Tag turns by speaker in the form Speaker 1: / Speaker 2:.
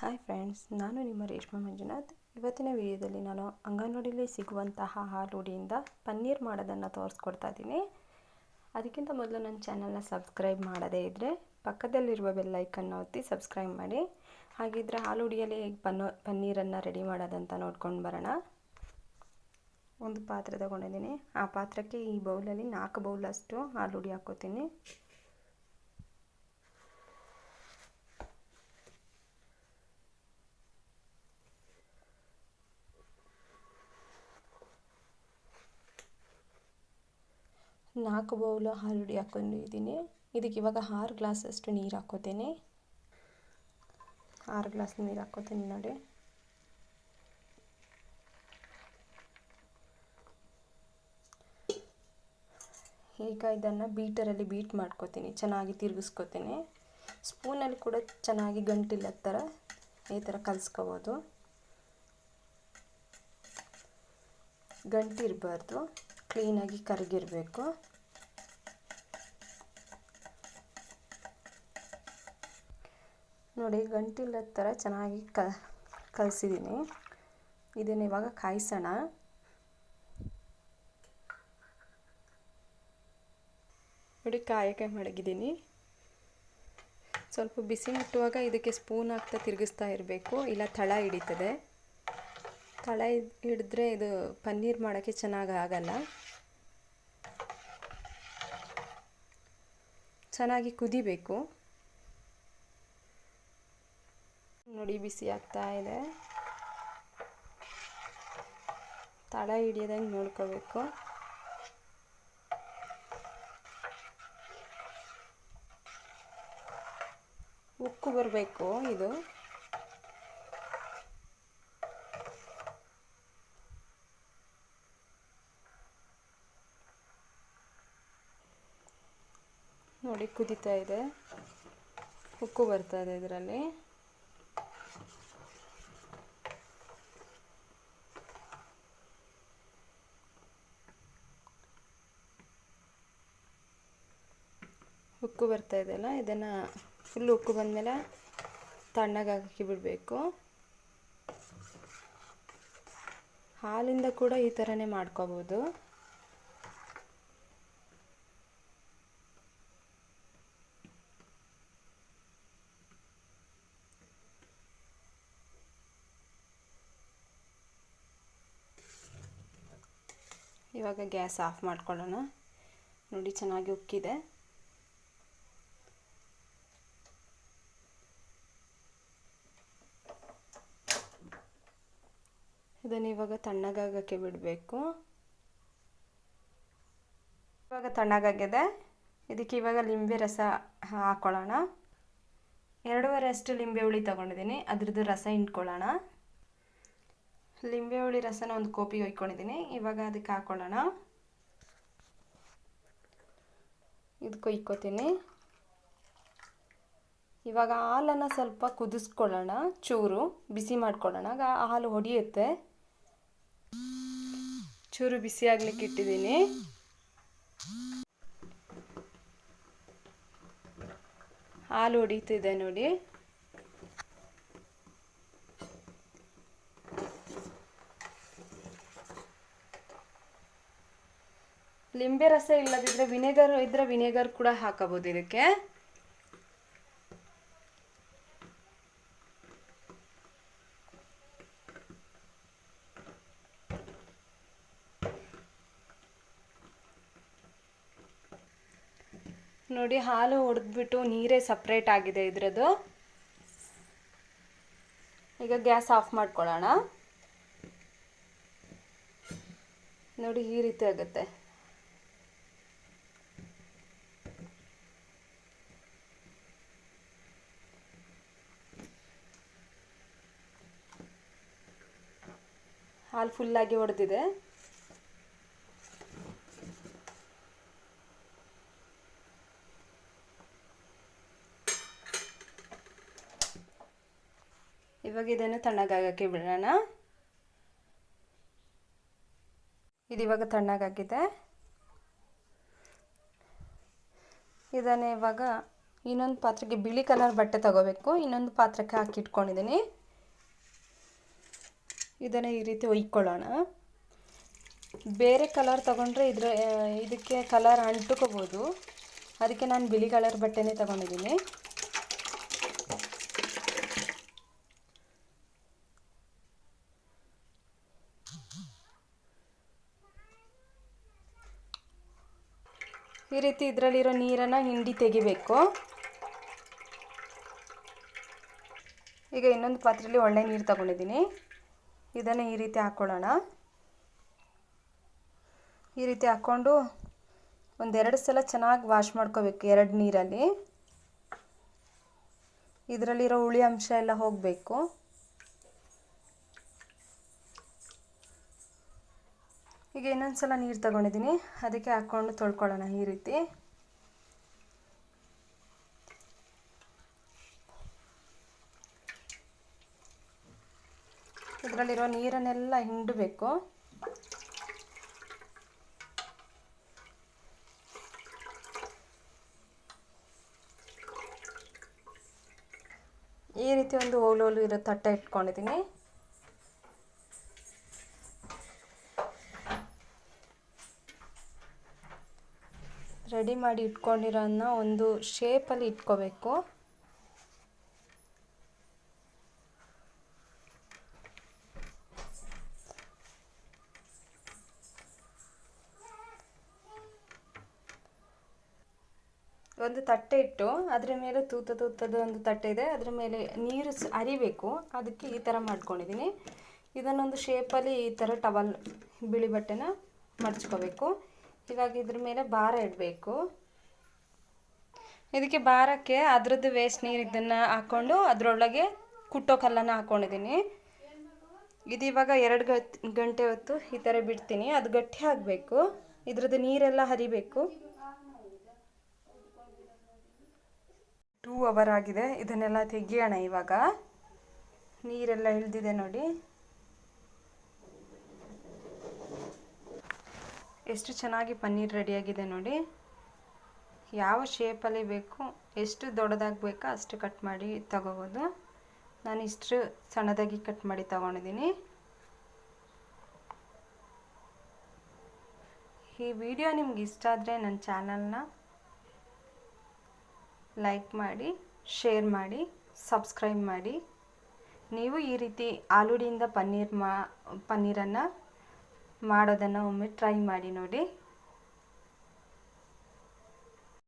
Speaker 1: Hi friends ನಾನು ನಿಮ್ಮ ರೇಷ್ಮಾ ಮಂಜುನಾಥ್. ಇವತ್ತಿನ ವಿಡಿಯೋದಲ್ಲಿ ನಾನು ಅಂಗನವಾಡಿಯಲ್ಲಿ ಸಿಗುವಂತಹ ಹಾಲುಡಿಯಿಂದ ಪನ್ನೀರ್ ಮಾಡೋದನ್ನು ತೋರಿಸ್ಕೊಡ್ತಾ ಇದ್ದೀನಿ. ಅದಕ್ಕಿಂತ ಮೊದಲು ನನ್ನ ಚಾನಲ್ನ ಸಬ್ಸ್ಕ್ರೈಬ್ ಮಾಡದೇ ಇದ್ದರೆ ಪಕ್ಕದಲ್ಲಿರುವ ಬೆಲ್ಲೈಕನ್ನು ಒತ್ತಿ ಸಬ್ಸ್ಕ್ರೈಬ್ ಮಾಡಿ. ಹಾಗಿದ್ರೆ ಹಾಲುಡಿಯಲ್ಲಿ ಹೇಗೆ ಪನ್ನೋ, ಪನ್ನೀರನ್ನು ರೆಡಿ ಮಾಡೋದಂತ ನೋಡ್ಕೊಂಡು ಬರೋಣ. ಒಂದು ಪಾತ್ರೆ ತಗೊಂಡಿದ್ದೀನಿ. ಆ ಪಾತ್ರಕ್ಕೆ ಈ ಬೌಲಲ್ಲಿ ನಾಲ್ಕು ಬೌಲಷ್ಟು ಹಾಲುಡಿ ಹಾಕ್ಕೋತೀನಿ. ನಾಲ್ಕು ಬೌಲು ಹಾಲುಡಿ ಹಾಕ್ಕೊಂಡಿದ್ದೀನಿ ಇದಕ್ಕೆ ಇವಾಗ ಆರು ಗ್ಲಾಸಷ್ಟು ನೀರು ಹಾಕೋತೇನೆ ಆರು ಗ್ಲಾಸ್ ನೀರು ಹಾಕೋತೇನೆ ನೋಡಿ. ಈಗ ಇದನ್ನು ಬೀಟರಲ್ಲಿ ಬೀಟ್ ಮಾಡ್ಕೋತೀನಿ. ಚೆನ್ನಾಗಿ ತಿರುಗಿಸ್ಕೋತೀನಿ. ಸ್ಪೂನಲ್ಲಿ ಕೂಡ ಚೆನ್ನಾಗಿ ಗಂಟಿಲ್ಲ ಥರ ಈ ಥರ ಕಲಿಸ್ಕೋಬೋದು. ಗಂಟಿರಬಾರ್ದು. ಕ್ಲೀನಾಗಿ ಕರಗಿರಬೇಕು. ನೋಡಿ ಗಂಟಿಲ್ಲದ ಥರ ಚೆನ್ನಾಗಿ ಕ ಕಲಸಿದ್ದೀನಿ ಇದನ್ನು ಇವಾಗ ಕಾಯಿಸೋಣ. ನೋಡಿ ಕಾಯಕ್ಕೆ ಮಡಗಿದ್ದೀನಿ ಸ್ವಲ್ಪ ಬಿಸಿ ಮುಟ್ಟುವಾಗ ಇದಕ್ಕೆ ಸ್ಪೂನ್ ಹಾಕ್ತಾ ತಿರುಗಿಸ್ತಾ ಇರಬೇಕು. ಇಲ್ಲ, ತಳ ಹಿಡಿತದೆ. ತಳ ಹಿಡಿದ್ರೆ ಇದು ಪನ್ನೀರ್ ಮಾಡೋಕ್ಕೆ ಚೆನ್ನಾಗಿ ಆಗಲ್ಲ. ಚೆನ್ನಾಗಿ ಕುದಿಬೇಕು. ನೋಡಿ ಬಿಸಿ ಆಗ್ತಾ ಇದೆ. ತಳ ಹಿಡಿಯೋದಂಗೆ ನೋಡ್ಕೋಬೇಕು. ಉಕ್ಕು ಬರಬೇಕು ಇದು. ನೋಡಿ ಕುದೀತಾ ಇದೆ. ಉಕ್ಕು ಬರ್ತಾ ಇದೆ ಇದರಲ್ಲಿ. ಉಕ್ಕು ಬರ್ತಾ ಇದೆಯಲ್ಲ, ಇದನ್ನು ಫುಲ್ ಉಕ್ಕು ಬಂದಮೇಲೆ ತಣ್ಣಗೆ ಹಾಕಿ ಬಿಡಬೇಕು. ಹಾಲಿಂದ ಕೂಡ ಈ ಥರನೇ ಮಾಡ್ಕೋಬೋದು. ಇವಾಗ ಗ್ಯಾಸ್ ಆಫ್ ಮಾಡ್ಕೊಳ್ಳೋಣ. ನೋಡಿ ಚೆನ್ನಾಗಿ ಉಕ್ಕಿದೆ. ಇದನ್ನು ಇವಾಗ ತಣ್ಣಗಾಗಕ್ಕೆ ಬಿಡಬೇಕು. ಇವಾಗ ತಣ್ಣಗಾಗಿದೆ. ಇದಕ್ಕೆ ಇವಾಗ ಲಿಂಬೆ ರಸ ಹಾಕ್ಕೊಳ್ಳೋಣ ಎರಡೂವರೆ ಅಷ್ಟು ಲಿಂಬೆ ಹುಳಿ ತೊಗೊಂಡಿದ್ದೀನಿ. ಅದ್ರದ್ದು ರಸ ಹಿಂಡ್ಕೊಳ್ಳೋಣ. ಲಿಂಬೆ ಹುಳಿ ರಸನ ಒಂದು ಕೋಪಿಗೆ ಒಯ್ಕೊಂಡಿದ್ದೀನಿ. ಇವಾಗ ಅದಕ್ಕೆ ಹಾಕ್ಕೊಳ್ಳೋಣ ಇದು ಕೊಯ್ಕೋತೀನಿ ಇವಾಗ ಹಾಲನ್ನು ಸ್ವಲ್ಪ ಕುದಿಸ್ಕೊಳ್ಳೋಣ. ಚೂರು ಬಿಸಿ ಮಾಡ್ಕೊಳ್ಳೋಣ. ಆಗ ಹಾಲು ಹೊಡಿಯುತ್ತೆ. ಚೂರು ಬಿಸಿ ಆಗ್ಲಿಕ್ಕೆ ಇಟ್ಟಿದ್ದೀನಿ. ಹಾಲು ಹೊಡಿತಿದೆ ನೋಡಿ. ಲಿಂಬೆ ರಸ ಇಲ್ಲದಿದ್ದರೆ ವಿನೆಗರ್ ಇದ್ದರೆ ವಿನೆಗರ್ ಕೂಡ ಹಾಕಬಹುದು ಇದಕ್ಕೆ. ನೋಡಿ ಹಾಲು ಹೊಡೆದ್ಬಿಟ್ಟು ನೀರೇ ಸಪ್ರೇಟ್ ಆಗಿದೆ ಇದರದ್ದು. ಈಗ ಗ್ಯಾಸ್ ಆಫ್ ಮಾಡ್ಕೊಳ್ಳೋಣ. ನೋಡಿ ಈ ರೀತಿ ಆಗುತ್ತೆ. ಹಾಲು ಫುಲ್ಲಾಗಿ ಹೊಡೆದಿದೆ ಇವಾಗ ಇದನ್ನು ತಣ್ಣಗಾಗಕ್ಕೆ ಬಿಡೋಣ. ಇದು ಇವಾಗ ತಣ್ಣಗಾಗಿದೆ. ಇದನ್ನು ಇವಾಗ ಇನ್ನೊಂದು ಪಾತ್ರೆಗೆ ಬಿಳಿ ಕಲರ್ ಬಟ್ಟೆ ತಗೋಬೇಕು. ಇನ್ನೊಂದು ಪಾತ್ರಕ್ಕೆ ಹಾಕಿ ಇಟ್ಕೊಂಡಿದ್ದೀನಿ. ಇದನ್ನು ಈ ರೀತಿ ಒಯ್ಕೊಳ್ಳೋಣ. ಬೇರೆ ಕಲರ್ ತಗೊಂಡ್ರೆ ಇದ್ರ, ಇದಕ್ಕೆ ಕಲರ್ ಅಂಟುಕೋಬೋದು. ಅದಕ್ಕೆ ನಾನು ಬಿಳಿ ಕಲರ್ ಬಟ್ಟೆನೇ ತಗೊಂಡಿದ್ದೀನಿ. ಈ ರೀತಿ ಇದರಲ್ಲಿರೋ ನೀರನ್ನು ಹಿಂಡಿ ತೆಗಿಬೇಕು. ಈಗ ಇನ್ನೊಂದು ಪಾತ್ರೆಯಲ್ಲಿ ಒಳ್ಳೆ ನೀರು ತಗೊಂಡಿದ್ದೀನಿ. ಇದನ್ನು ಈ ರೀತಿ ಹಾಕ್ಕೊಳ್ಳೋಣ ಈ ರೀತಿ ಹಾಕ್ಕೊಂಡು ಒಂದೆರಡು ಸಲ ಚೆನ್ನಾಗಿ ವಾಶ್ ಮಾಡ್ಕೋಬೇಕು ಎರಡು ನೀರಲ್ಲಿ. ಇದರಲ್ಲಿರೋ ಹುಳಿ ಅಂಶ ಎಲ್ಲ ಹೋಗಬೇಕು. ಈಗ ಇನ್ನೊಂದು ಸಲ ನೀರು ತಗೊಂಡಿದ್ದೀನಿ ಅದಕ್ಕೆ ಹಾಕ್ಕೊಂಡು ತೊಳ್ಕೊಳ್ಳೋಣ ಈ ರೀತಿ. ಇದರಲ್ಲಿರೋ ನೀರನ್ನೆಲ್ಲ ಹಿಂಡಬೇಕು. ಈ ರೀತಿ ಒಂದು ಓಲು ಓಲು ಇರೋ ತಟ್ಟೆ ಇಟ್ಕೊಂಡಿದ್ದೀನಿ ರೆಡಿ ಮಾಡಿ ಇಟ್ಕೊಂಡಿರೋನ್ನ ಒಂದು ಶೇಪಲ್ಲಿ ಇಟ್ಕೋಬೇಕು. ಒಂದು ತಟ್ಟೆ ಇಟ್ಟು ಅದರ ಮೇಲೆ ತೂತ ತೂತದ ಒಂದು ತಟ್ಟೆ ಇದೆ. ಅದರ ಮೇಲೆ ನೀರು ಅರಿಬೇಕು ಅದಕ್ಕೆ ಈ ಥರ ಮಾಡ್ಕೊಂಡಿದ್ದೀನಿ. ಇದನ್ನೊಂದು ಶೇಪಲ್ಲಿ ಈ ಥರ ಟವಲ್ ಬಿಳಿ ಬಟ್ಟೆನ ಮಡ್ಚ್ಕೋಬೇಕು ಇವಾಗ ಇದ್ರ ಮೇಲೆ ಭಾರ ಇಡಬೇಕು. ಇದಕ್ಕೆ ಭಾರಕ್ಕೆ ಅದರದ್ದು ವೇಸ್ಟ್ ನೀರು ಇದನ್ನು ಹಾಕ್ಕೊಂಡು ಅದರೊಳಗೆ ಕುಟ್ಟೋ ಕಲ್ಲನ್ನು ಹಾಕ್ಕೊಂಡಿದ್ದೀನಿ ಇದು ಇವಾಗ ಎರಡು ಗಂಟೆ ಹೊತ್ತು ಈ ಥರ ಬಿಡ್ತೀನಿ. ಅದು ಗಟ್ಟಿ ಆಗಬೇಕು. ಇದ್ರದ್ದು ನೀರೆಲ್ಲ ಹರಿಬೇಕು. ಟೂ ಅವರ್ ಆಗಿದೆ. ಇದನ್ನೆಲ್ಲ ತೆಗಿಯೋಣ ಇವಾಗ. ನೀರೆಲ್ಲ ಇಳಿದಿದೆ ನೋಡಿ. ಎಷ್ಟು ಚೆನ್ನಾಗಿ ಪನ್ನೀರ್ ರೆಡಿಯಾಗಿದೆ ನೋಡಿ. ಯಾವ ಶೇಪಲ್ಲಿ ಬೇಕು, ಎಷ್ಟು ದೊಡ್ಡದಾಗಿ ಬೇಕೋ ಅಷ್ಟು ಕಟ್ ಮಾಡಿ ತಗೋಬೋದು. ನಾನು ಇಷ್ಟು ಸಣ್ಣದಾಗಿ ಕಟ್ ಮಾಡಿ ತಗೊಂಡಿದ್ದೀನಿ. ಈ ವಿಡಿಯೋ ನಿಮ್ಗೆ ಇಷ್ಟ ಆದರೆ ನನ್ನ ಚಾನಲ್ನ ಲೈಕ್ ಮಾಡಿ ಶೇರ್ ಮಾಡಿ ಸಬ್ಸ್ಕ್ರೈಬ್ ಮಾಡಿ. ನೀವು ಈ ರೀತಿ ಆಲೂಡಿಯಿಂದ ಪನ್ನೀರ್ ಮಾ, ಪನ್ನೀರನ್ನು ಮಾಡೋದನ್ನು ಒಮ್ಮೆ ಟ್ರೈ ಮಾಡಿ ನೋಡಿ.